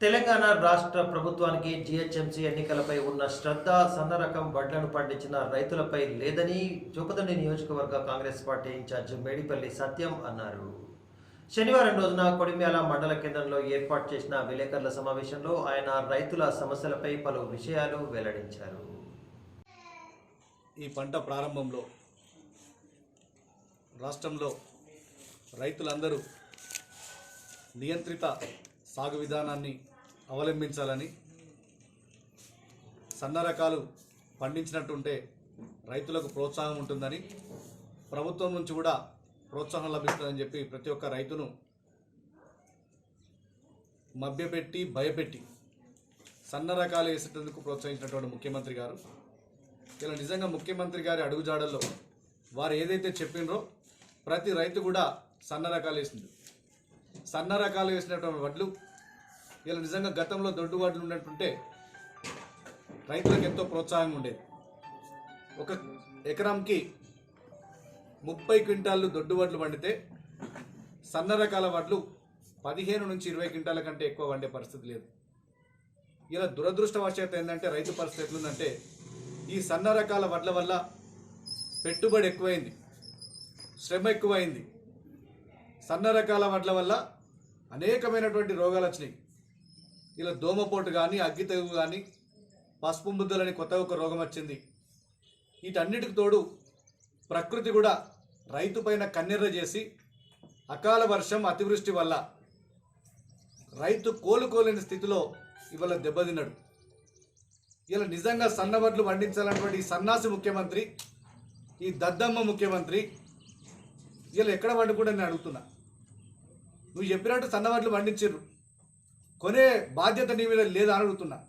తెలంగాణ రాష్ట్ర ప్రభుత్వానికి జీహెచ్ఎంసీ ఎన్నికలపై ఉన్న శ్రద్ధ సన్న రకం వడ్లను పండించిన రైతులపై లేదని చొప్పదండి నియోజకవర్గ Congress party in charge Medipalli Satyam అన్నారు. శనివారం రోజున కొడిమ్యాల మండల కేంద్రంలో ఏర్పాటు చేసిన విలేకరుల సమావేశంలో ఆయన రైతుల సమస్యలపై పలు విషయాలు వెల్లడించారు. ఈ పంట ప్రారంభంలో రాష్ట్రంలో రైతులందరూ నియంత్రిత సాగు విధానాన్ని అవలంబించాలని సన్న రకాలు పండించినట్టుంటే రైతులకు ప్రోత్సాహం ఉంటుందని ప్రభుత్వం నుంచి కూడా ప్రోత్సాహం లభిస్తుందని చెప్పి ప్రతి ఒక్క రైతును మభ్యపెట్టి భయపెట్టి సన్న రకాలు వేసేటందుకు ప్రోత్సహించినటువంటి ముఖ్యమంత్రి గారు. ఇలా నిజంగా ముఖ్యమంత్రి గారి అడుగుజాడల్లో వారు ఏదైతే చెప్పినరో ప్రతి రైతు కూడా సన్న రకాలు వేసింది సన్న రకాలు వేసినటువంటి వడ్లు ఇలా నిజంగా గతంలో దొడ్డు వడ్లు ఉన్నట్టుంటే రైతులకు ఎంతో ప్రోత్సాహంగా ఉండేది. ఒక ఎకరంకి ముప్పై క్వింటాళ్ళు దొడ్డు వడ్లు పండితే సన్న రకాల వడ్లు పదిహేను నుంచి ఇరవై క్వింటాల కంటే ఎక్కువ వండే పరిస్థితి లేదు. ఇలా దురదృష్టవశాత్తు ఏంటంటే రైతు పరిస్థితి ఎట్లుందంటే ఈ సన్న రకాల వడ్ల వల్ల పెట్టుబడి ఎక్కువైంది శ్రమ ఎక్కువైంది. సన్న రకాల వడ్ల వల్ల అనేకమైనటువంటి రోగాలు వచ్చినాయి ఇలా దోమపోటు కానీ అగ్గి తెగులు కానీ పసుపు ముద్దలని కొత్త ఒక రోగం వచ్చింది వీటన్నిటికి తోడు ప్రకృతి కూడా రైతు పైన కన్నెర్ర చేసి అకాల వర్షం అతివృష్టి వల్ల రైతు కోలుకోలేని స్థితిలో ఇవాళ దెబ్బతిన్నాడు. ఇలా నిజంగా సన్నబడ్లు పండించాలన్నటువంటి ఈ సన్నాసి ముఖ్యమంత్రి ఈ దద్దమ్మ ముఖ్యమంత్రి ఇలా ఎక్కడ వండుకుండా నేను అడుగుతున్నా. నువ్వు చెప్పినట్టు సన్నవాట్లు పండించారు. కొనే బాధ్యత నీ మీద లేదా అని అడుగుతున్నా.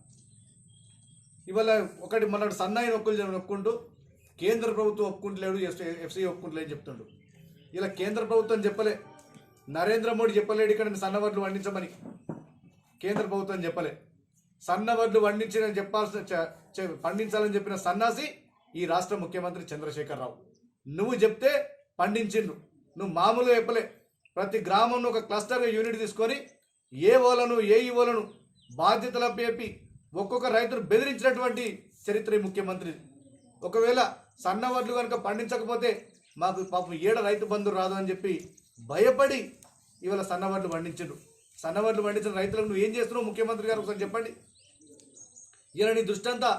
ఇవాళ ఒకటి మన సన్నాయి నొక్కులు నొక్కుంటూ కేంద్ర ప్రభుత్వం ఒప్పుకుంటలేడు ఎఫ్సీ ఒప్పుకుంటలేని చెప్తుండు. ఇలా కేంద్ర ప్రభుత్వం చెప్పలే నరేంద్ర మోడీ చెప్పలేడు ఇక్కడ సన్నవడ్లు పండించమని. కేంద్ర ప్రభుత్వం చెప్పలే. సన్నవడ్లు పండించిన చెప్పాల్సిన పండించాలని చెప్పిన సన్నాసి ఈ రాష్ట్ర ముఖ్యమంత్రి చంద్రశేఖరరావు. నువ్వు చెప్తే పండించిండ్రు నువ్వు మామూలుగా చెప్పలే. ప్రతి గ్రామంలో ఒక క్లస్టర్గా యూనిట్ తీసుకొని ఏ ఓలను ఏ ఈవోలను బాధ్యతల పేపి ఒక్కొక్క రైతును బెదిరించినటువంటి చరిత్ర ఈ ముఖ్యమంత్రి ఒకవేళ సన్నవడ్లు కనుక పండించకపోతే మాకు పాపం ఏడ రైతు బంధు రాదు అని చెప్పి భయపడి ఇవాళ సన్నవడ్లు సన్న వడ్లు పండించిన రైతులకు నువ్వు ఏం చేస్తున్నావు ముఖ్యమంత్రి గారు ఒకసారి చెప్పండి. ఇలా నీ దృష్టి అంతా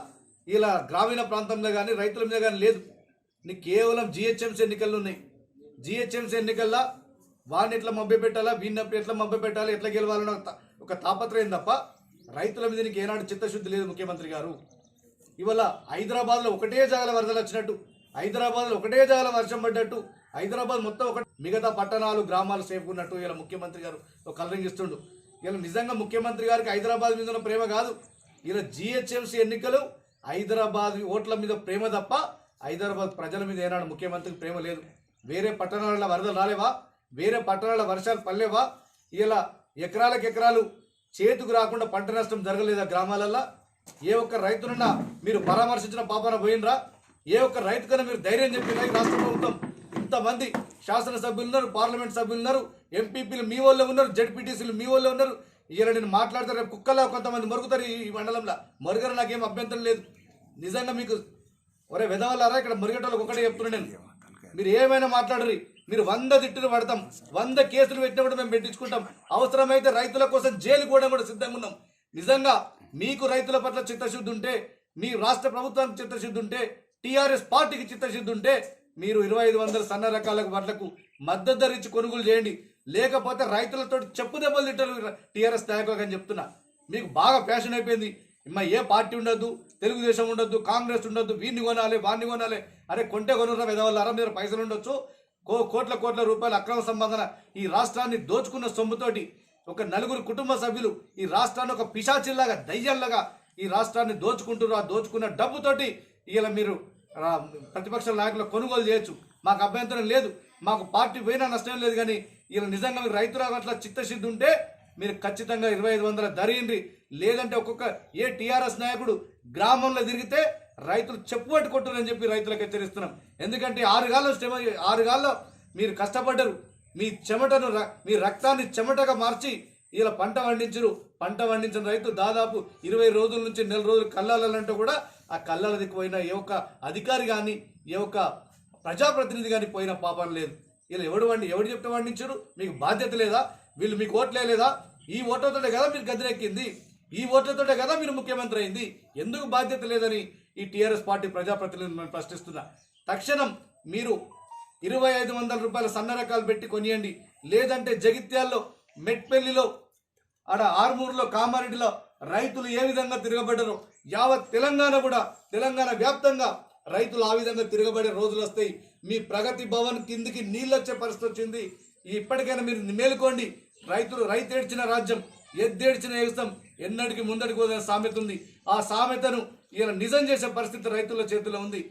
ఇలా గ్రామీణ ప్రాంతంలో కానీ రైతుల మీద కానీ లేదు. నీ కేవలం జిహెచ్ఎంసీ ఎన్నికలు ఉన్నాయి. జిహెచ్ఎంసీ ఎన్నికల్లో వాడిని ఎట్లా మభ్య పెట్టాలా? వీడిని ఎట్లా మభ్య పెట్టాలి? ఎట్లా గెలవాలని ఒక తాపత్రయం తప్ప రైతుల మీద నీకు ఏనాడు చిత్తశుద్ధి లేదు ముఖ్యమంత్రి గారు. ఇవాళ హైదరాబాద్లో ఒకటే జాగల వరదలు వచ్చినట్టు హైదరాబాద్లో ఒకటే జాగల వర్షం పడ్డట్టు హైదరాబాద్ మొత్తం ఒక మిగతా పట్టణాలు గ్రామాలు సేఫ్ ఉన్నట్టు ఇలా ముఖ్యమంత్రి గారు ఒక కలరింగ్ ఇస్తుండు. ఇలా నిజంగా ముఖ్యమంత్రి గారికి హైదరాబాద్ మీద ఉన్న ప్రేమ కాదు. ఇలా జిహెచ్ఎంసీ ఎన్నికలు హైదరాబాద్ ఓట్ల మీద ప్రేమ తప్ప హైదరాబాద్ ప్రజల మీద ఏనాడు ముఖ్యమంత్రికి ప్రేమ లేదు. వేరే పట్టణాల వరదలు రాలేవా? వేరే పట్టణాల వర్షాలు పడలేవా? ఇలా ఎకరాలకు ఎకరాలు చేతికి రాకుండా పంట నష్టం జరగలేదా గ్రామాలల్లో? ఏ ఒక్క రైతునన్నా మీరు పరామర్శించిన పాపన పోయినరా? ఏ ఒక్క రైతుకన్నా మీరు ధైర్యం చెప్పిన రాష్ట్ర ప్రభుత్వం ఇంతమంది శాసనసభ్యులు ఉన్నారు పార్లమెంట్ సభ్యులు ఉన్నారు ఎంపీపీలు మీ వాళ్ళే ఉన్నారు జడ్పీటీసీలు మీ వాళ్ళే ఉన్నారు. ఇలా నేను మాట్లాడితే రేపు కుక్కలా కొంతమంది మరుగుతారు ఈ మండలంలో. మరుగరు నాకేం అభ్యంతరం లేదు. నిజంగా మీకు ఒరే విధవలారా ఇక్కడ మురిగేటోళ్ళకి ఒకటే చెప్తున్నాను నేను. మీరు ఏమైనా మాట్లాడరు. మీరు వంద తిట్టులు పడతాం వంద కేసులు పెట్టిన కూడా మేము పెట్టించుకుంటాం. అవసరమైతే రైతుల కోసం జైలు కూడా కూడా సిద్ధంగా ఉన్నాం. నిజంగా మీకు రైతుల పట్ల చిత్తశుద్ధి ఉంటే మీ రాష్ట్ర ప్రభుత్వానికి చిత్తశుద్ధి ఉంటే టీఆర్ఎస్ పార్టీకి చిత్తశుద్ధి ఉంటే మీరు ఇరవై ఐదు వందల సన్న రకాల వడ్లకు మద్దతు ధరించి కొనుగోలు చేయండి. లేకపోతే రైతులతో చెప్పు దెబ్బలు తింటారు టీఆర్ఎస్ నాయకులకు అని చెప్తున్నా. మీకు బాగా ఫ్యాషన్ అయిపోయింది. మా ఏ పార్టీ ఉండొద్దు తెలుగుదేశం ఉండొద్దు కాంగ్రెస్ ఉండొద్దు వీడిని కొనాలి వాడిని కొనాలి. అరే కొంటే కొనురా పెదవాళ్ళారా మీరు పైసలు ఉండొచ్చు. కో కోట్ల కోట్ల రూపాయల అక్రమ సంబంధన ఈ రాష్ట్రాన్ని దోచుకున్న సొమ్ముతోటి ఒక నలుగురు కుటుంబ సభ్యులు ఈ రాష్ట్రాన్ని ఒక పిశాచిల్లాగా దయ్యల్లాగా ఈ రాష్ట్రాన్ని దోచుకుంటున్నారు. ఆ దోచుకున్న డబ్బుతోటి ఇలా మీరు ప్రతిపక్ష నాయకులు కొనుగోలు చేయొచ్చు. మాకు అభ్యంతరం లేదు. మాకు పార్టీ పోయినా నష్టం లేదు కానీ ఇలా నిజంగా రైతుల పట్ల చిత్తశుద్ధి ఉంటే మీరు ఖచ్చితంగా ఇరవై ఐదు వందల ధరిండ్రి. లేదంటే ఒక్కొక్క ఏ టీఆర్ఎస్ నాయకుడు గ్రామంలో తిరిగితే రైతులు చెప్పుబట్టి కొట్టరని చెప్పి రైతులకు హెచ్చరిస్తున్నాం. ఎందుకంటే ఆరుగాల్లో శ్రమ ఆరుగాల్లో మీరు కష్టపడ్డరు. మీ చెమటను మీ రక్తాన్ని చెమటగా మార్చి ఇలా పంట పండించరు. పంట పండించిన రైతు దాదాపు ఇరవై రోజుల నుంచి నెల రోజులు కల్లాలంటే కూడా ఆ కళ్ళల దిక్కు పోయిన ఏ ఒక్క అధికారి కానీ ఏ ఒక్క ప్రజాప్రతినిధి కానీ పోయిన పాపం లేదు. ఇలా ఎవడు వండి ఎవడు చెప్తే వండించరు? మీకు బాధ్యత లేదా? వీళ్ళు మీకు ఓట్లే లేదా? ఈ ఓట్లతోటే కదా మీరు గదిరెక్కింది ఈ ఓట్లతోటే కదా మీరు ముఖ్యమంత్రి అయింది? ఎందుకు బాధ్యత లేదని ఈ టీఆర్ఎస్ పార్టీ ప్రజాప్రతినిధులను ప్రశ్నిస్తున్నా తక్షణం మీరు ఇరవై ఐదు వందల రూపాయల సన్న రకాలు పెట్టి కొనియండి. లేదంటే జగిత్యాల్లో మెట్పెల్లిలో ఆడ ఆర్మూర్లో కామారెడ్డిలో రైతులు ఏ విధంగా తిరగబడ్డరు యావత్ తెలంగాణ కూడా తెలంగాణ వ్యాప్తంగా రైతులు ఆ విధంగా తిరగబడే రోజులు వస్తాయి. మీ ప్రగతి భవన్ కిందికి నీళ్ళు వచ్చే పరిస్థితి వచ్చింది. ఇప్పటికైనా మీరు మేలుకోండి. రైతులు రైతు ఏడ్చిన రాజ్యం ఎద్దేడ్చిన ఏస్తాం ఎన్నటికి ముందడికి పోదనే సామెత ఉంది. ఆ సామెతను ఇలా నిజం చేసే పరిస్థితి రైతుల చేతిలో ఉంది.